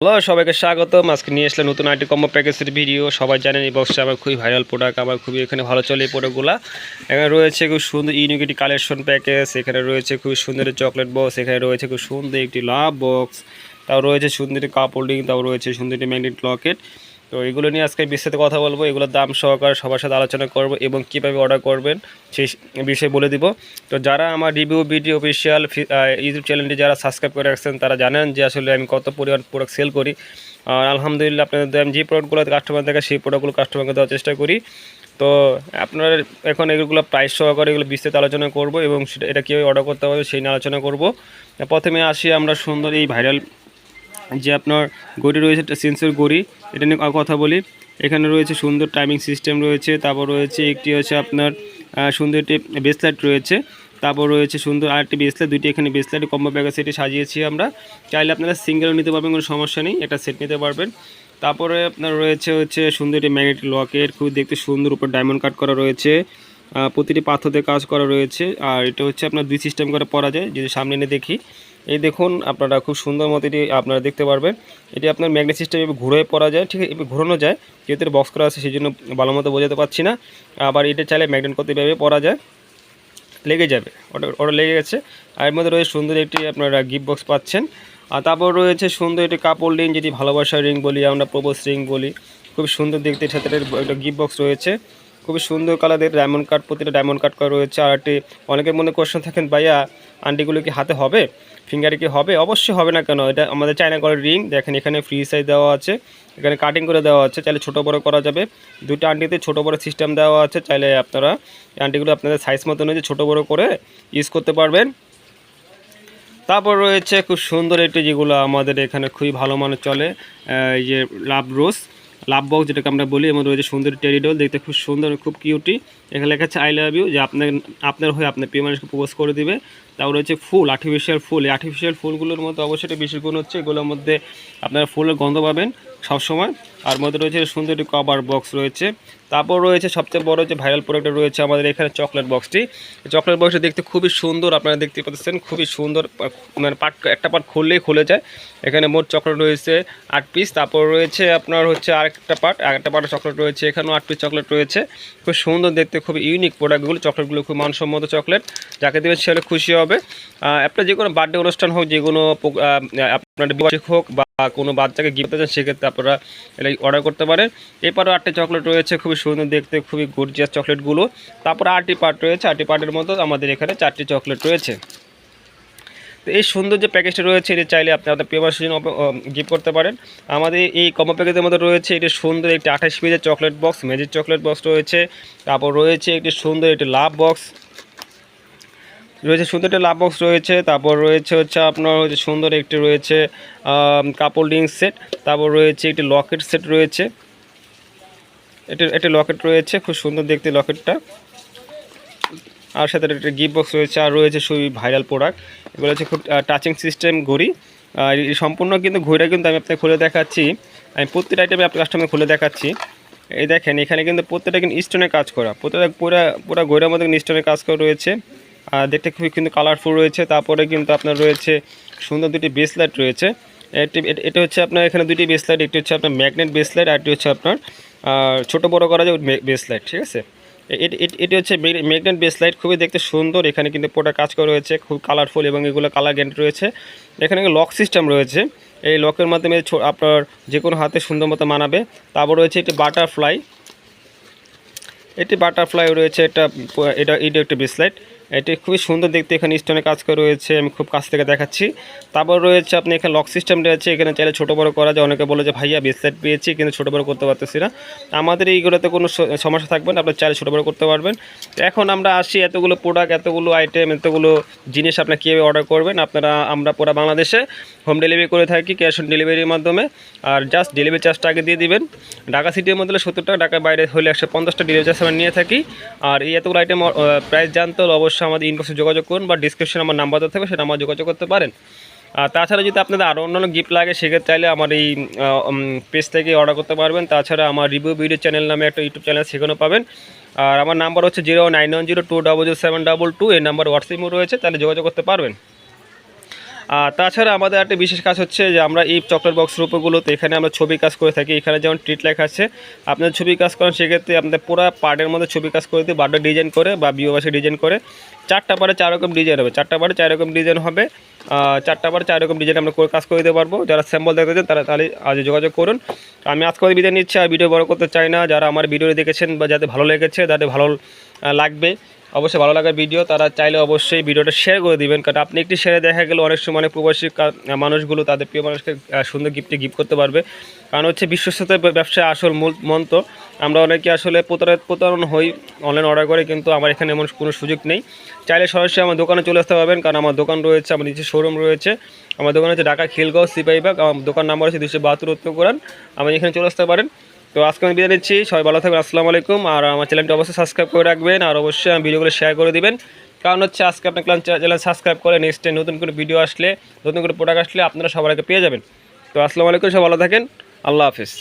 Hello, সবাইকে স্বাগত আজকে নিয়ে আসলে নতুন আইটি কম্বো প্যাকেজের ভিডিও সবাই জানেন এই বক্সটা আমার খুবই ভাইরাল প্রোডাক্ট আমার খুবই এখানে ভালো চলে এই প্রোডাক্টগুলো এখানে রয়েছে খুব সুন্দর ইউনিকিটি কালেকশন প্যাকেজ এখানে রয়েছে খুব সুন্দর চকলেট বক্স এখানে রয়েছে খুব সুন্দর একটি লাভ বক্স তাও রয়েছে সুন্দর একটি কাপ হোল্ডিং তাও রয়েছে সুন্দর একটি ম্যাগনেট লকেট তো এগুলো নিয়ে আজকে বিস্তারিত কথা বলব। এগুলোর দাম সহকারে সবার সাথে আলোচনা করব এবং কীভাবে অর্ডার করবেন সেই বিষয়ে বলে দিব। তো যারা আমার রিভিউ ভিডিও অফিসিয়াল ইউটিউব চ্যানেলটি যারা সাবস্ক্রাইব করে রাখছেন, তারা জানেন যে আসলে আমি কত পরিমাণ প্রোডাক্ট সেল করি। আর আলহামদুলিল্লাহ আপনাদের আমি যে প্রোডাক্টগুলো কাস্টমার দেখে সেই প্রোডাক্টগুলো কাস্টমারকে দেওয়ার চেষ্টা করি। তো আপনার এখন এগুলো প্রাইস সহকারে এগুলো বিস্তারিত আলোচনা করব এবং সেটা, এটা কীভাবে অর্ডার করতে হবে সেই নিয়ে আলোচনা করব। প্রথমে আসি আমরা সুন্দর এই ভাইরাল যে আপনার গড়ি রয়েছে, একটা সেন্সর গড়ি, এটা নিয়ে কথা বলি। এখানে রয়েছে সুন্দর টাইমিং সিস্টেম রয়েছে, তারপর রয়েছে একটি হচ্ছে আপনার সুন্দর একটি বেসলাইট রয়েছে, তারপর রয়েছে সুন্দর আরেকটি বেসলাইট দুইটি এখানে বেসলাইট কম্বো ব্যাগের সেটে সাজিয়েছি আমরা। চাইলে আপনারা সিঙ্গেলও নিতে পারবেন, কোনো সমস্যা নেই, একটা সেট নিতে পারবেন। তারপরে আপনার রয়েছে হচ্ছে সুন্দর একটি ম্যাগনেটিক লকেট খুব দেখতে সুন্দর, উপর ডায়মন্ড কাট করা রয়েছে। প্রতিটি পাথর দিয়ে কাজ করা রয়েছে, আর এটা হচ্ছে আপনার দুই সিস্টেম করে পরা যায়, যদি সামনে এনে দেখি। এই দেখুন, আপনারা খুব সুন্দর মতো এটি আপনারা দেখতে পারবেন। এটি আপনার ম্যাগনেট সিস্টেম এভাবে ঘুরে পড়া যায়, ঠিক এভাবে ঘোরানো যায়। যেহেতু বক্স করা আছে সেই জন্য ভালো মতো বোঝাতে পারছি না। আবার এটা চাইলে ম্যাগনেট করতে এভাবে পরা যায়, লেগে যাবে। ওটা ওটা লেগে গেছে। আর এর মধ্যে রয়েছে সুন্দর একটি আপনারা গিফট বক্স পাচ্ছেন। আর তারপর রয়েছে সুন্দর একটি কাপড় রিং যেটি ভালোবাসার রিং বলি, আমরা প্রবোস রিং বলি। খুব সুন্দর দেখতে সাথে একটা গিফট বক্স রয়েছে। খুবই সুন্দর কালারের ডায়মন্ড কাট প্রতিটা ডায়মন্ড কাট করা রয়েছে। আর একটি অনেকের মনে কোশ্চেন থাকেন, ভাইয়া, আন্টিগুলো কি হাতে হবে? ফিঙ্গারে কি হবে? অবশ্যই হবে না কেন, এটা আমাদের চায়না কলার রিং দেখেন, এখানে ফ্রি সাইজ দেওয়া আছে, এখানে কাটিং করে দেওয়া আছে। চাইলে ছোটো বড় করা যাবে। দুটো আন্টিতে ছোটো বড় সিস্টেম দেওয়া আছে। চাইলে আপনারা আন্টিগুলো আপনাদের সাইজ মতো অনুযায়ী ছোটো বড় করে ইউজ করতে পারবেন। তারপর রয়েছে খুব সুন্দর একটি, যেগুলো আমাদের এখানে খুবই ভালো মানের চলে এই যে লাভ রোজ লাভ বক্স যেটাকে আমরা বলি, এবং রয়েছে সুন্দর টেরিডল দেখতে খুব সুন্দর খুব কিউটি। এখানে লেখা আছে আই লাভ ইউ যে আপনার আপনার হয়ে আপনার প্রিয় মানুষকে প্রপোজ করে দিবে। তারপর রয়েছে ফুল আর্টিফিশিয়াল ফুল। এই আর্টিফিশিয়াল ফুলগুলোর মধ্যে অবশ্যই বিশেষ গুণ হচ্ছে, এগুলোর মধ্যে আপনারা ফুলের গন্ধ পাবেন সবসময়। আর মধ্যে রয়েছে সুন্দর একটি কভার বক্স রয়েছে। তারপর রয়েছে সবচেয়ে বড় যে ভাইরাল প্রোডাক্ট রয়েছে আমাদের এখানে চকলেট বক্সটি চকলেট বক্সটি দেখতে খুবই সুন্দর, আপনারা দেখতে পাচ্ছেন, খুবই সুন্দর মানে পাট একটা পার্ট খুললেই খুলে যায়। এখানে মোট চকলেট রয়েছে আট পিস তারপর রয়েছে আপনার হচ্ছে আরেকটা পার্ট আরেকটা পার্টে চকলেট রয়েছে, এখানেও আট পিস চকলেট রয়েছে। খুব সুন্দর দেখতে খুব ইউনিক প্রোডাক্টগুলো চকলেটগুলো খুব মানসম্মত চকলেট যাকে দেবেন সে হলে খুশি হবে। আপনার যে কোনো বার্থডে অনুষ্ঠান হোক, যে কোনো আপনার হোক বা কোনো বাচ্চাকে গিফট চান, সেক্ষেত্রে আপনারা অর্ডার করতে পারেন। এরপরও আটটি চকলেট রয়েছে, খুবই সুন্দর দেখতে, খুবই গর্জিয়াস চকলেটগুলো তারপর আটটি পার্ট রয়েছে আটটি পার্টের মতো আমাদের এখানে চারটি চকলেট রয়েছে। তো এই সুন্দর যে প্যাকেজটা রয়েছে, এটা চাইলে আপনি আপনার প্রিয় মানুষের গিফট করতে পারেন। আমাদের এই কম্বো প্যাকেজের মধ্যে রয়েছে এটি সুন্দর একটি আঠাশ পিসের chocolate box magic chocolate box রয়েছে। তারপর রয়েছে একটি সুন্দর একটি লাভ বক্স রয়েছে সুন্দর একটা লাভ বক্স রয়েছে, তারপর রয়েছে হচ্ছে আপনার হচ্ছে সুন্দর একটি রয়েছে কাপ হোল্ডিং সেট তারপর রয়েছে একটি লকেট সেট রয়েছে। এটি একটি লকেট রয়েছে, খুব সুন্দর দেখতে লকেটটা আর সাথে একটা গিফট বক্স রয়েছে, আর রয়েছে খুবই ভাইরাল প্রোডাক্ট এগুলো হচ্ছে খুব টাচিং সিস্টেম ঘড়ি। আর সম্পূর্ণ কিন্তু ঘড়িটা কিন্তু আমি আপনাকে খুলে দেখাচ্ছি। আমি প্রত্যেকটা আইটেমে আপনার কাস্টমার খুলে দেখাচ্ছি। এই দেখেন, এখানে কিন্তু প্রত্যেকটা কিন্তু স্টোনে কাজ করা। প্রত্যেকটা পুরো পুরো ঘড়ির মধ্যে কিন্তু স্টোনে কাজ করা রয়েছে। দেখতে খুবই কিন্তু কালারফুল রয়েছে। তারপরে কিন্তু আপনার রয়েছে সুন্দর দুটি বেসলাইট রয়েছে। একটি এটা- হচ্ছে আপনার এখানে দুটি বেসলাইট একটি হচ্ছে আপনার ম্যাগনেট বেসলাইট আর একটি হচ্ছে আপনার ছোট বড় করা যায় বেসলাইট ঠিক আছে? এটি হচ্ছে ম্যাগনেট বেসলাইট খুবই দেখতে সুন্দর। এখানে কিন্তু পোটা কাজ করা রয়েছে, খুব কালারফুল এবং এগুলো কালার গ্যান্ড রয়েছে। এখানে লক সিস্টেম রয়েছে। এই লকের মাধ্যমে আপনার যে কোনো হাতে সুন্দর মতো মানাবে। তারপর রয়েছে একটি বাটারফ্লাই এটি বাটারফ্লাই রয়েছে, এটা এটা এটা একটা বেসলাইট এটি খুবই সুন্দর দেখতে, এখানে স্টোনে কাজ করে রয়েছে, আমি খুব কাছ থেকে দেখাচ্ছি। তারপর রয়েছে আপনি এখানে লক সিস্টেম রয়েছে, এখানে চাইলে ছোটো বড় করা যায়, অনেকে বলে যে ভাইয়া বেসলাইট পেয়েছি, কিন্তু ছোটো বড়ো করতে পারতেছি না। আমাদের এইগুলোতে কোনো সমস্যা থাকবে না আপনার চাইলে ছোটো বড়ো করতে পারবেন। এখন আমরা আসি এতগুলো প্রোডাক্ট এতগুলো আইটেম এতগুলো জিনিস আপনার কীভাবে অর্ডার করবেন, আপনারা, আমরা পুরো বাংলাদেশে হোম ডেলিভারি করে থাকি ক্যাশ অন ডেলিভারির মাধ্যমে। আর জাস্ট ডেলিভারি চার্জটা আগে দিয়ে দিবেন। ঢাকা সিটির মধ্যে সত্তর টাকা, ঢাকার বাইরে হলে একশো পঞ্চাশটা ডেলিভারি চার্জ আমরা নিয়ে থাকি। আর এই এতগুলো আইটেম প্রাইস জানতে হলে অবশ্যই আমাদের ইনবক্সে যোগাযোগ করুন বা ডিসক্রিপশনে আমার নাম্বার দেওয়া থাকবে, সেটা আমার যোগাযোগ করতে পারেন। আর তাছাড়া যদি আপনাদের আরও অন্যান্য গিফট লাগে, সেক্ষেত্রে চাইলে আমার এই পেজ থেকে অর্ডার করতে পারবেন। তাছাড়া আমার রিভিউ ভিডিও চ্যানেল নামে একটা ইউটিউব চ্যানেল সেখানেও পাবেন। আর আমার নাম্বার হচ্ছে zero nine one zero two double zero seven double two এই নাম্বার হোয়াটসঅ্যাপও রয়েছে, তাহলে যোগাযোগ করতে পারবেন। তাছাড়া আমাদের একটা বিশেষ কাজ হচ্ছে যে আমরা এই চকলেট বক্স রূপগুলোতে এখানে আমরা ছবি কাজ করে থাকি। এখানে যেমন ট্রিট লেখা আছে আপনার ছবি কাজ করেন সেক্ষেত্রে আপনাদের পুরো পার্টের মধ্যে ছবি কাজ করে দিয়ে বার্ডার ডিজাইন করে বা বিওবাসে ডিজাইন করে, চারটা পারে চার রকম ডিজাইন হবে। চারটা পারে চার রকম ডিজাইন হবে চারটা পারে চার রকম ডিজাইন আমরা করে কাজ করে দিতে পারব। যারা স্যাম্পল দেখতে চান তারা তাহলে আজ যোগাযোগ করুন। আমি আজকে বিদায় নিচ্ছি আর ভিডিও বড় করতে চাই না। যারা আমার ভিডিও দেখেছেন বা যাদের ভালো লেগেছে যাদের ভালো লাগবে। অবশ্যই ভালো লাগার ভিডিও তারা চাইলে অবশ্যই ভিডিওটা শেয়ার করে দিবেন। কারণ আপনি একটি শেয়ারে দেখা গেলে অনেক সময় অনেক প্রবাসী মানুষগুলো তাদের প্রিয় মানুষকে সুন্দর গিফটে গিফট করতে পারবে। কারণ হচ্ছে বিশ্বস্ততার ব্যবসায় আসল মূল মন্ত্র, আমরা অনেকে আসলে প্রতারণ প্রতারণ হই অনলাইন অর্ডার করে, কিন্তু আমার এখানে এমন কোনো সুযোগ নেই। চাইলে সরাসরি আমার দোকানে চলে আসতে পারবেন, কারণ আমার দোকান রয়েছে, আমার নিচে শোরুম রয়েছে। আমার দোকান হচ্ছে ঢাকা খিলগাঁও সিপাহীবাগ, আমার দোকান নাম্বার হচ্ছে দুশো বাহাত্তর উত্তর কোরআন আমার এখানে চলে আসতে পারেন। তো আজকে আমি বিদায় নিচ্ছি। সবাই ভালো থাকবেন, আসসালামু আলাইকুম। আর আমার চ্যানেলটি অবশ্যই সাবস্ক্রাইব করে রাখবেন। আর অবশ্যই আমি ভিডিওগুলো শেয়ার করে দেবেন। কারণ হচ্ছে আজকে আপনার চ্যানেল সাবস্ক্রাইব করে নেক্সট টাইম নতুন কোনো ভিডিও আসলে, নতুন কোনো প্রোডাক্ট আসলে আপনারা সবার আগে পেয়ে যাবেন। তো আসসালামু আলাইকুম, সবাই ভালো থাকেন। আল্লাহ হাফিজ।